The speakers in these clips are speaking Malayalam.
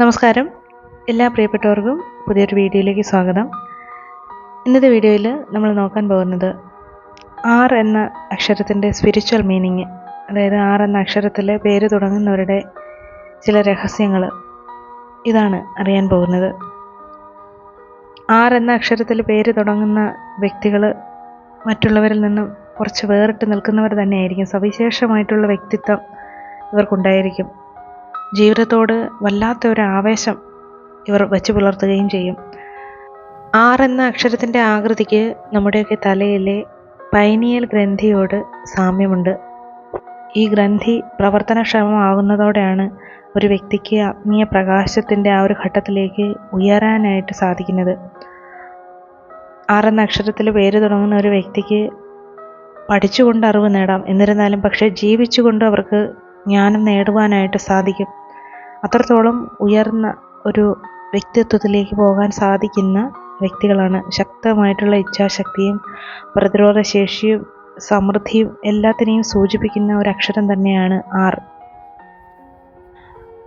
നമസ്കാരം. എല്ലാ പ്രിയപ്പെട്ടവർക്കും പുതിയൊരു വീഡിയോയിലേക്ക് സ്വാഗതം. ഇന്നത്തെ വീഡിയോയിൽ നമ്മൾ നോക്കാൻ പോകുന്നത് ആർ എന്ന അക്ഷരത്തിന്റെ സ്പിരിച്വൽ മീനിങ് അതായത് ആർ എന്ന അക്ഷരത്തിൽ പേര് തുടങ്ങുന്നവരുടെ ചില രഹസ്യങ്ങൾ ഇതാണ് അറിയാൻ പോകുന്നത്. ആർ എന്ന അക്ഷരത്തിൽ പേര് തുടങ്ങുന്ന വ്യക്തികൾ മറ്റുള്ളവരിൽ നിന്നും കുറച്ച് വേറിട്ട് നിൽക്കുന്നവർ തന്നെയായിരിക്കും. സവിശേഷമായിട്ടുള്ള വ്യക്തിത്വം ഇവർക്കുണ്ടായിരിക്കും. ജീവിതത്തോട് വല്ലാത്ത ഒരു ആവേശം ഇവർ വെച്ച് പുലർത്തുകയും ചെയ്യും. ആർ എന്ന അക്ഷരത്തിന്റെ ആകൃതിക്ക് നമ്മുടെയൊക്കെ തലയിലെ പൈനിയൽ ഗ്രന്ഥിയോട് സാമ്യമുണ്ട്. ഈ ഗ്രന്ഥി പ്രവർത്തനക്ഷമമാകുന്നതോടെയാണ് ഒരു വ്യക്തിക്ക് ആത്മീയ പ്രകാശത്തിന്റെ ആ ഒരു ഘട്ടത്തിലേക്ക് ഉയരാനായിട്ട് സാധിക്കുന്നത്. ആർ എന്ന അക്ഷരത്തിൽ പേര് തുടങ്ങുന്ന ഒരു വ്യക്തിക്ക് പഠിച്ചുകൊണ്ട് അറിവ് നേടാം. എന്നിരുന്നാലും പക്ഷേ ജീവിച്ചുകൊണ്ട് അവർക്ക് ജ്ഞാനം നേടുവാനായിട്ട് സാധിക്കും. അത്രത്തോളം ഉയർന്ന ഒരു വ്യക്തിത്വത്തിലേക്ക് പോകാൻ സാധിക്കുന്ന വ്യക്തികളാണ്. ശക്തമായിട്ടുള്ള ഇച്ഛാശക്തിയും പ്രതിരോധ ശേഷിയും സമൃദ്ധിയും എല്ലാത്തിനെയും സൂചിപ്പിക്കുന്ന ഒരു അക്ഷരം തന്നെയാണ് ആർ.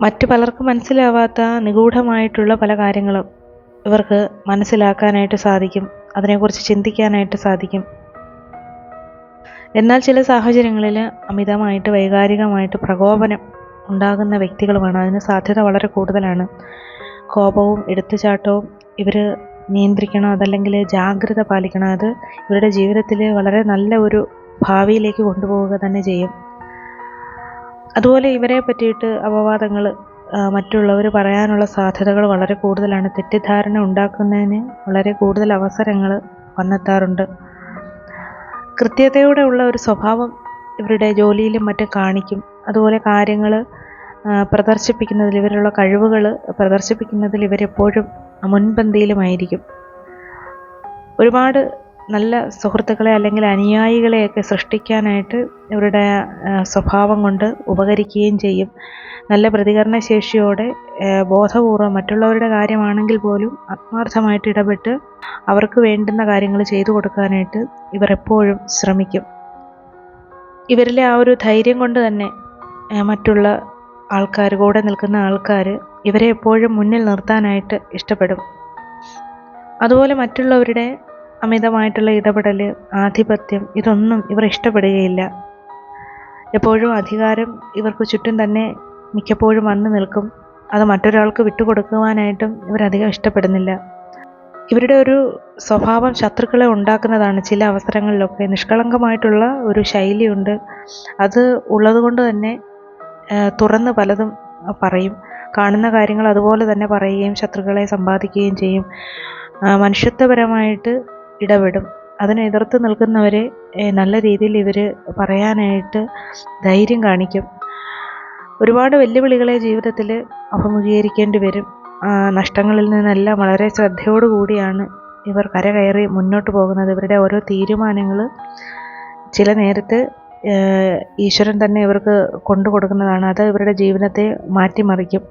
മറ്റു പലർക്കും മനസ്സിലാവാത്ത നിഗൂഢമായിട്ടുള്ള പല കാര്യങ്ങളും ഇവർക്ക് മനസ്സിലാക്കാനായിട്ട് സാധിക്കും. അതിനെക്കുറിച്ച് ചിന്തിക്കാനായിട്ട് സാധിക്കും. എന്നാൽ ചില സാഹചര്യങ്ങളിൽ അമിതമായിട്ട് വൈകാരികമായിട്ട് പ്രകോപനം ഉണ്ടാകുന്ന വ്യക്തികളുമാണ്. അതിന് സാധ്യത വളരെ കൂടുതലാണ്. കോപവും എടുത്തുചാട്ടവും ഇവർ നിയന്ത്രിക്കണം അതല്ലെങ്കിൽ ജാഗ്രത പാലിക്കണം. അത് ഇവരുടെ ജീവിതത്തിൽ വളരെ നല്ല ഒരു ഭാവിയിലേക്ക് കൊണ്ടുപോവുക തന്നെ ചെയ്യും. അതുപോലെ ഇവരെ പറ്റിയിട്ട് അപവാദങ്ങൾ മറ്റുള്ളവർ പറയാനുള്ള സാധ്യതകൾ വളരെ കൂടുതലാണ്. തെറ്റിദ്ധാരണ ഉണ്ടാക്കുന്നതിന് വളരെ കൂടുതൽ അവസരങ്ങൾ വന്നെത്താറുണ്ട്. കൃത്യതയോടെ ഉള്ള ഒരു സ്വഭാവം ഇവരുടെ ജോലിയിലും മറ്റും കാണിക്കും. അതുപോലെ കാര്യങ്ങൾ പ്രദർശിപ്പിക്കുന്നതിൽ ഇവരുള്ള കഴിവുകൾ പ്രദർശിപ്പിക്കുന്നതിൽ ഇവരെപ്പോഴും മുൻപന്തിയിലുമായിരിക്കും. ഒരുപാട് നല്ല സുഹൃത്തുക്കളെ അല്ലെങ്കിൽ അനുയായികളെയൊക്കെ സൃഷ്ടിക്കാനായിട്ട് ഇവരുടെ സ്വഭാവം കൊണ്ട് ഉപകരിക്കുകയും ചെയ്യും. നല്ല പ്രതികരണശേഷിയോടെ ബോധപൂർവം മറ്റുള്ളവരുടെ കാര്യമാണെങ്കിൽ പോലും ആത്മാർത്ഥമായിട്ട് ഇടപെട്ട് അവർക്ക് വേണ്ടുന്ന കാര്യങ്ങൾ ചെയ്തു കൊടുക്കാനായിട്ട് ഇവർ എപ്പോഴും ശ്രമിക്കും. ഇവരിലെ ആ ഒരു ധൈര്യം കൊണ്ട് തന്നെ മറ്റുള്ള ആൾക്കാർ കൂടെ നിൽക്കുന്ന ആൾക്കാർ ഇവരെ എപ്പോഴും മുന്നിൽ നിർത്താനായിട്ട് ഇഷ്ടപ്പെടും. അതുപോലെ മറ്റുള്ളവരുടെ അമിതമായിട്ടുള്ള ഇടപെടൽ ആധിപത്യം ഇതൊന്നും ഇവർ ഇഷ്ടപ്പെടുകയില്ല. എപ്പോഴും അധികാരം ഇവർക്ക് ചുറ്റും തന്നെ മിക്കപ്പോഴും വന്നു നിൽക്കും. അത് മറ്റൊരാൾക്ക് വിട്ടുകൊടുക്കുവാനായിട്ടും ഇവരധികം ഇഷ്ടപ്പെടുന്നില്ല. ഇവരുടെ ഒരു സ്വഭാവം ശത്രുക്കളെ ഉണ്ടാക്കുന്നതാണ് ചില അവസരങ്ങളിലൊക്കെ. നിഷ്കളങ്കമായിട്ടുള്ള ഒരു ശൈലിയുണ്ട്. അത് ഉള്ളതുകൊണ്ട് തന്നെ തുറന്ന് പലതും പറയും. കാണുന്ന കാര്യങ്ങൾ അതുപോലെ തന്നെ പറയുകയും ശത്രുക്കളെ സമ്പാദിക്കുകയും ചെയ്യും. മനുഷ്യത്വപരമായിട്ട് ഇടപെടും. അതിനെ എതിർത്ത് നിൽക്കുന്നവരെ നല്ല രീതിയിൽ ഇവർ പറയാനായിട്ട് ധൈര്യം കാണിക്കും. ഒരുപാട് വെല്ലുവിളികളെ ജീവിതത്തിൽ അഭിമുഖീകരിക്കേണ്ടി വരും. നഷ്ടങ്ങളിൽ നിന്നെല്ലാം വളരെ ശ്രദ്ധയോടുകൂടിയാണ് ഇവർ കരകയറി മുന്നോട്ട് പോകുന്നത്. ഇവരുടെ ഓരോ തീരുമാനങ്ങൾ ചില നേരത്ത് ഈശ്വരൻ തന്നെ ഇവർക്ക് കൊണ്ടു കൊടുക്കുന്നതാണ് അത് ഇവരുടെ ജീവിതത്തെ മാറ്റിമറിക്കും.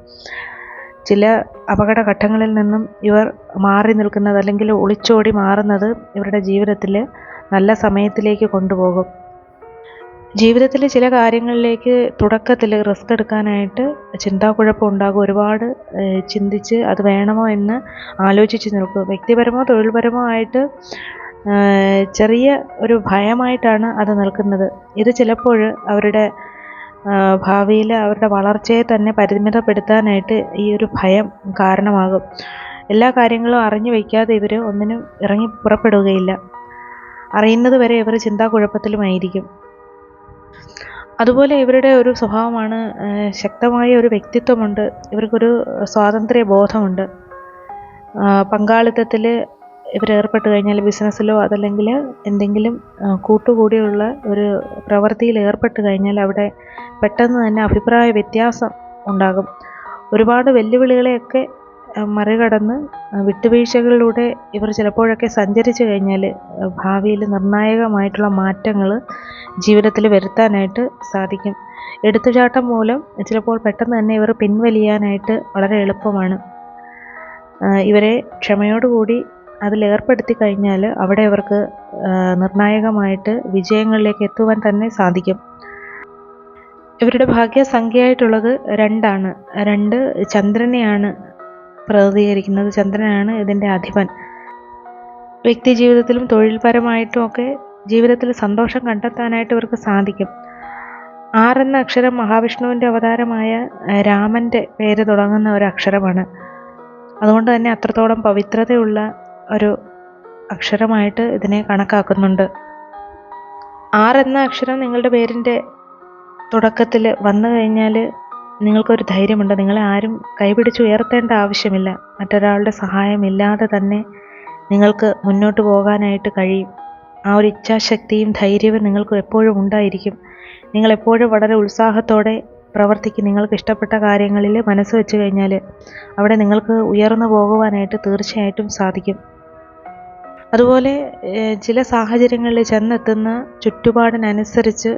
ചില അപകട ഘട്ടങ്ങളിൽ നിന്നും ഇവർ മാറി നിൽക്കുന്നത് അല്ലെങ്കിൽ ഒളിച്ചോടി മാറുന്നത് ഇവരുടെ ജീവിതത്തിൽ നല്ല സമയത്തിലേക്ക് കൊണ്ടുപോകും. ജീവിതത്തിലെ ചില കാര്യങ്ങളിലേക്ക് തുടക്കത്തിൽ റിസ്ക് എടുക്കാനായിട്ട് ചിന്താക്കുഴപ്പം ഉണ്ടാകും. ഒരുപാട് ചിന്തിച്ച് അത് വേണമോ എന്ന് ആലോചിച്ച് നിൽക്കും. വ്യക്തിപരമോ തൊഴിൽപരമോ ആയിട്ട് ചെറിയ ഒരു ഭയമായിട്ടാണ് അത് നിൽക്കുന്നത്. ഇത് ചിലപ്പോൾ അവരുടെ ഭാവിയിൽ അവരുടെ വളർച്ചയെ തന്നെ പരിമിതപ്പെടുത്താനായിട്ട് ഈ ഒരു ഭയം കാരണമാകും. എല്ലാ കാര്യങ്ങളും അറിഞ്ഞു വയ്ക്കാതെ ഇവർ ഒന്നിനും ഇറങ്ങി പുറപ്പെടുകയില്ല. അറിയുന്നത് വരെ ഇവർ ചിന്താക്കുഴപ്പത്തിലുമായിരിക്കും അതുപോലെ ഇവരുടെ ഒരു സ്വഭാവമാണ് ശക്തമായ ഒരു വ്യക്തിത്വമുണ്ട്. ഇവർക്കൊരു സ്വാതന്ത്ര്യ ബോധമുണ്ട് പങ്കാളിത്തത്തിൽ ഇവർ ഏർപ്പെട്ട് കഴിഞ്ഞാൽ ബിസിനസ്സിലോ അതല്ലെങ്കിൽ എന്തെങ്കിലും കൂട്ടുകൂടിയുള്ള ഒരു പ്രവൃത്തിയിൽ ഏർപ്പെട്ട് കഴിഞ്ഞാൽ അവിടെ പെട്ടെന്ന് തന്നെ അഭിപ്രായ വ്യത്യാസം ഉണ്ടാകും. ഒരുപാട് വെല്ലുവിളികളെയൊക്കെ മറികടന്ന് വിട്ടുവീഴ്ചകളിലൂടെ ഇവർ ചിലപ്പോഴൊക്കെ സഞ്ചരിച്ചു കഴിഞ്ഞാൽ ഭാവിയിൽ നിർണായകമായിട്ടുള്ള മാറ്റങ്ങൾ ജീവിതത്തിൽ വരുത്താനായിട്ട് സാധിക്കും. എടുത്തുചാട്ടം മൂലം ചിലപ്പോൾ പെട്ടെന്ന് തന്നെ ഇവർ പിൻവലിയാനായിട്ട് വളരെ എളുപ്പമാണ്. ഇവരെ ക്ഷമയോടുകൂടി അതിലേർപ്പെടുത്തി കഴിഞ്ഞാൽ അവിടെ അവർക്ക് നിർണായകമായിട്ട് വിജയങ്ങളിലേക്ക് എത്തുവാൻ തന്നെ സാധിക്കും. ഇവരുടെ ഭാഗ്യസംഖ്യയായിട്ടുള്ളത് രണ്ടാണ്. രണ്ട് ചന്ദ്രനെയാണ് പ്രതിനിധീകരിക്കുന്നത്. ചന്ദ്രനാണ് ഇതിന്റെ അധിപൻ. വ്യക്തി ജീവിതത്തിലും തൊഴിൽപരമായിട്ടും ഒക്കെ ജീവിതത്തിൽ സന്തോഷം കണ്ടെത്താനായിട്ട് ഇവർക്ക് സാധിക്കും. ആറെന്ന അക്ഷരം മഹാവിഷ്ണുവിന്റെ അവതാരമായ രാമന്റെ പേര് തുടങ്ങുന്ന ഒരു അക്ഷരമാണ്. അതുകൊണ്ട് തന്നെ അത്രത്തോളം പവിത്രതയുള്ള ഒരു അക്ഷരമായിട്ട് ഇതിനെ കണക്കാക്കുന്നുണ്ട്. ആർ എന്ന അക്ഷരം നിങ്ങളുടെ പേരിന്റെ തുടക്കത്തിൽ വന്നു കഴിഞ്ഞാൽ നിങ്ങൾക്കൊരു ധൈര്യമുണ്ട്. നിങ്ങളെ ആരും കൈപിടിച്ച് ഉയർത്തേണ്ട ആവശ്യമില്ല. മറ്റൊരാളുടെ സഹായമില്ലാതെ തന്നെ നിങ്ങൾക്ക് മുന്നോട്ട് പോകാനായിട്ട് കഴിയും. ആ ഒരു ഇച്ഛാശക്തിയും ധൈര്യവും നിങ്ങൾക്ക് എപ്പോഴും ഉണ്ടായിരിക്കും. നിങ്ങൾ എപ്പോഴും വളരെ ഉത്സാഹത്തോടെ പ്രവർത്തിക്കും. നിങ്ങൾക്ക് ഇഷ്ടപ്പെട്ട കാര്യങ്ങളിൽ മനസ്സ് വെച്ച് കഴിഞ്ഞാൽ അവിടെ നിങ്ങൾക്ക് ഉയർന്നു പോകുവാനായിട്ട് തീർച്ചയായിട്ടും സാധിക്കും. അതുപോലെ ചില സാഹചര്യങ്ങളിൽ ചെന്നെത്തുന്ന ചുറ്റുപാടിനനുസരിച്ച്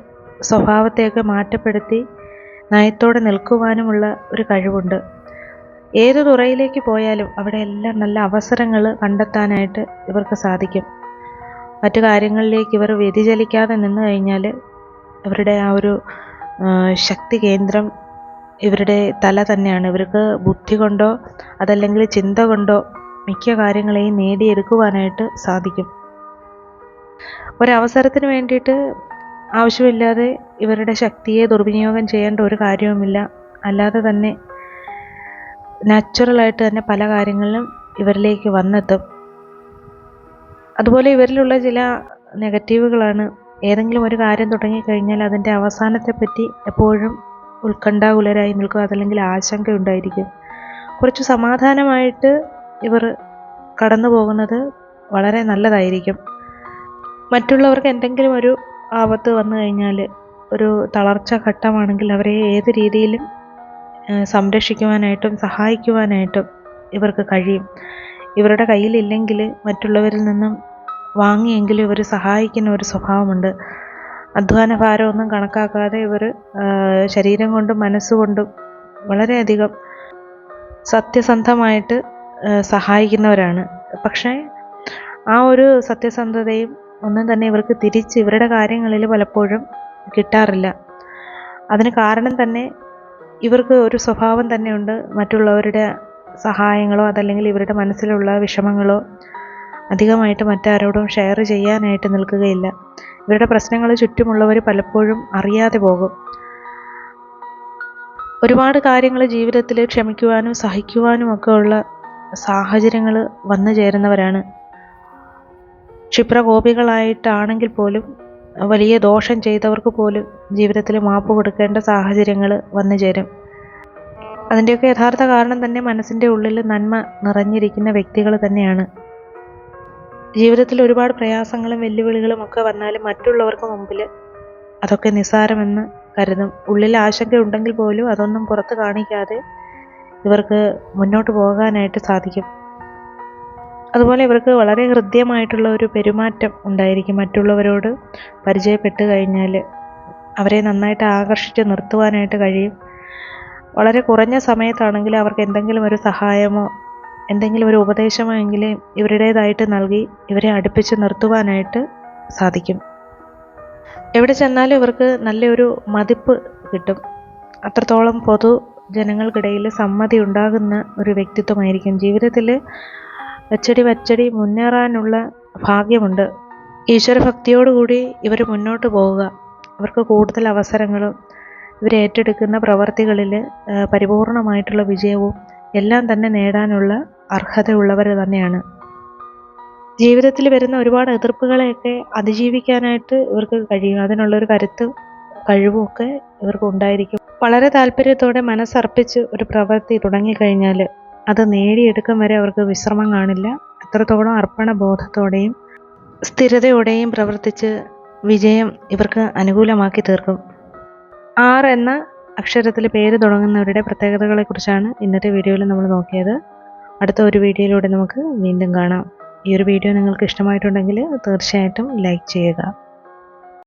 സ്വഭാവത്തെയൊക്കെ മാറ്റപ്പെടുത്തി നയത്തോടെ നിൽക്കുവാനുമുള്ള ഒരു കഴിവുണ്ട്. ഏത് തുറയിലേക്ക് പോയാലും അവിടെ എല്ലാം നല്ല അവസരങ്ങൾ കണ്ടെത്താനായിട്ട് ഇവർക്ക് സാധിക്കും. മറ്റു കാര്യങ്ങളിലേക്ക് ഇവർ വ്യതിചലിക്കാതെ നിന്ന് കഴിഞ്ഞാൽ ഇവരുടെ ആ ഒരു ശക്തി കേന്ദ്രം ഇവരുടെ തല തന്നെയാണ്. ഇവർക്ക് ബുദ്ധി കൊണ്ടോ അതല്ലെങ്കിൽ ചിന്ത കൊണ്ടോ മിക്ക കാര്യങ്ങളെയും നേടിയെടുക്കുവാനായിട്ട് സാധിക്കും. ഒരവസരത്തിന് വേണ്ടിയിട്ട് ആവശ്യമില്ലാതെ ഇവരുടെ ശക്തിയെ ദുർവിനിയോഗം ചെയ്യേണ്ട ഒരു കാര്യവുമില്ല. അല്ലാതെ തന്നെ നാച്ചുറലായിട്ട് തന്നെ പല കാര്യങ്ങളിലും ഇവരിലേക്ക് വന്നെത്തും. അതുപോലെ ഇവരിലുള്ള ചില നെഗറ്റീവുകളാണ്. ഏതെങ്കിലും ഒരു കാര്യം തുടങ്ങിക്കഴിഞ്ഞാൽ അതിന്റെ അവസാനത്തെപ്പറ്റി എപ്പോഴും ഉത്കണ്ഠാകുലരായി നിൽക്കുക അതല്ലെങ്കിൽ ആശങ്ക ഉണ്ടായിരിക്കും. കുറച്ച് സമാധാനമായിട്ട് ഇവർ കടന്നു പോകുന്നത് വളരെ നല്ലതായിരിക്കും. മറ്റുള്ളവർക്ക് എന്തെങ്കിലും ഒരു ആപത്ത് വന്നു കഴിഞ്ഞാൽ ഒരു തളർച്ച ഘട്ടമാണെങ്കിൽ അവരെ ഏത് രീതിയിലും സംരക്ഷിക്കുവാനായിട്ടും സഹായിക്കുവാനായിട്ടും ഇവർക്ക് കഴിയും. ഇവരുടെ കയ്യിലില്ലെങ്കിൽ മറ്റുള്ളവരിൽ നിന്നും വാങ്ങിയെങ്കിലും ഇവർ സഹായിക്കുന്ന ഒരു സ്വഭാവമുണ്ട്. അധ്വാന ഭാരമൊന്നും കണക്കാക്കാതെ ഇവർ ശരീരം കൊണ്ടും മനസ്സുകൊണ്ടും വളരെയധികം സത്യസന്ധമായിട്ട് സഹായിക്കുന്നവരാണ്. പക്ഷേ ആ ഒരു സത്യസന്ധതയും ഒന്നും തന്നെ ഇവർക്ക് തിരിച്ച് ഇവരുടെ കാര്യങ്ങളിൽ പലപ്പോഴും കിട്ടാറില്ല. അതിന് കാരണം തന്നെ ഇവർക്ക് ഒരു സ്വഭാവം തന്നെയുണ്ട്. മറ്റുള്ളവരുടെ സഹായങ്ങളോ അതല്ലെങ്കിൽ ഇവരുടെ മനസ്സിലുള്ള വിഷമങ്ങളോ അധികമായിട്ട് മറ്റാരോടും ഷെയർ ചെയ്യാനായിട്ട് നിൽക്കുകയില്ല. ഇവരുടെ പ്രശ്നങ്ങൾ ചുറ്റുമുള്ളവർ പലപ്പോഴും അറിയാതെ പോകും. ഒരുപാട് കാര്യങ്ങൾ ജീവിതത്തിൽ ക്ഷമിക്കുവാനും സഹിക്കുവാനും ഒക്കെ ഉള്ള സാഹചര്യങ്ങൾ വന്നു ചേരുന്നവരാണ്. ക്ഷിപ്രകോപികളായിട്ടാണെങ്കിൽ പോലും വലിയ ദോഷം ചെയ്തവർക്ക് പോലും ജീവിതത്തിൽ മാപ്പ് കൊടുക്കേണ്ട സാഹചര്യങ്ങൾ വന്നു ചേരും. അതിന്റെയൊക്കെ യഥാർത്ഥ കാരണം തന്നെ മനസ്സിന്റെ ഉള്ളിൽ നന്മ നിറഞ്ഞിരിക്കുന്ന വ്യക്തികൾ തന്നെയാണ്. ജീവിതത്തിൽ ഒരുപാട് പ്രയാസങ്ങളും വെല്ലുവിളികളും ഒക്കെ വന്നാലും മറ്റുള്ളവർക്ക് മുമ്പിൽ അതൊക്കെ നിസ്സാരമെന്ന് കരുതും. ഉള്ളിൽ ആശങ്ക ഉണ്ടെങ്കിൽ പോലും അതൊന്നും പുറത്ത് കാണിക്കാതെ ഇവർക്ക് മുന്നോട്ട് പോകാനായിട്ട് സാധിക്കും. അതുപോലെ ഇവർക്ക് വളരെ ഹൃദ്യമായിട്ടുള്ള ഒരു പെരുമാറ്റം ഉണ്ടായിരിക്കും മറ്റുള്ളവരോട് പരിചയപ്പെട്ട് കഴിഞ്ഞാൽ അവരെ നന്നായിട്ട് ആകർഷിച്ച് നിർത്തുവാനായിട്ട് കഴിയും. വളരെ കുറഞ്ഞ സമയത്താണെങ്കിൽ അവർക്ക് എന്തെങ്കിലും ഒരു സഹായമോ എന്തെങ്കിലും ഒരു ഉപദേശമോ എങ്കിലും ഇവരുടേതായിട്ട് നൽകി ഇവരെ അടുപ്പിച്ച് നിർത്തുവാനായിട്ട് സാധിക്കും. എവിടെ ചെന്നാലും ഇവർക്ക് നല്ലൊരു മതിപ്പ് കിട്ടും. അത്രത്തോളം പൊതു ജനങ്ങൾക്കിടയിൽ സമ്മതി ഉണ്ടാകുന്ന ഒരു വ്യക്തിത്വമായിരിക്കും. ജീവിതത്തിൽ അച്ചടി വച്ചടി മുന്നേറാനുള്ള ഭാഗ്യമുണ്ട്. ഈശ്വരഭക്തിയോടുകൂടി ഇവർ മുന്നോട്ട് പോവുക. അവർക്ക് കൂടുതൽ അവസരങ്ങളും ഇവർ ഏറ്റെടുക്കുന്ന പ്രവർത്തികളിൽ പരിപൂർണമായിട്ടുള്ള വിജയവും എല്ലാം തന്നെ നേടാനുള്ള അർഹതയുള്ളവർ തന്നെയാണ്. ജീവിതത്തിൽ വരുന്ന ഒരുപാട് എതിർപ്പുകളെയൊക്കെ അതിജീവിക്കാനായിട്ട് ഇവർക്ക് കഴിയും. അതിനുള്ളൊരു കരുത്ത് കഴിവും ഒക്കെ ഇവർക്ക് ഉണ്ടായിരിക്കും. വളരെ താല്പര്യത്തോടെ മനസ്സർപ്പിച്ച് ഒരു പ്രവൃത്തി തുടങ്ങിക്കഴിഞ്ഞാൽ അത് നേടിയെടുക്കും വരെ അവർക്ക് വിശ്രമം കാണില്ല. അത്രത്തോളം അർപ്പണ ബോധത്തോടെയും സ്ഥിരതയോടെയും പ്രവർത്തിച്ച് വിജയം ഇവർക്ക് അനുകൂലമാക്കി തീർക്കും. ആർ എന്ന അക്ഷരത്തിൽ പേര് തുടങ്ങുന്നവരുടെ പ്രത്യേകതകളെക്കുറിച്ചാണ് ഇന്നത്തെ വീഡിയോയിൽ നമ്മൾ നോക്കിയത്. അടുത്ത ഒരു വീഡിയോയിലൂടെ നമുക്ക് വീണ്ടും കാണാം. ഈ ഒരു വീഡിയോ നിങ്ങൾക്ക് ഇഷ്ടമായിട്ടുണ്ടെങ്കിൽ തീർച്ചയായിട്ടും ലൈക്ക് ചെയ്യുക.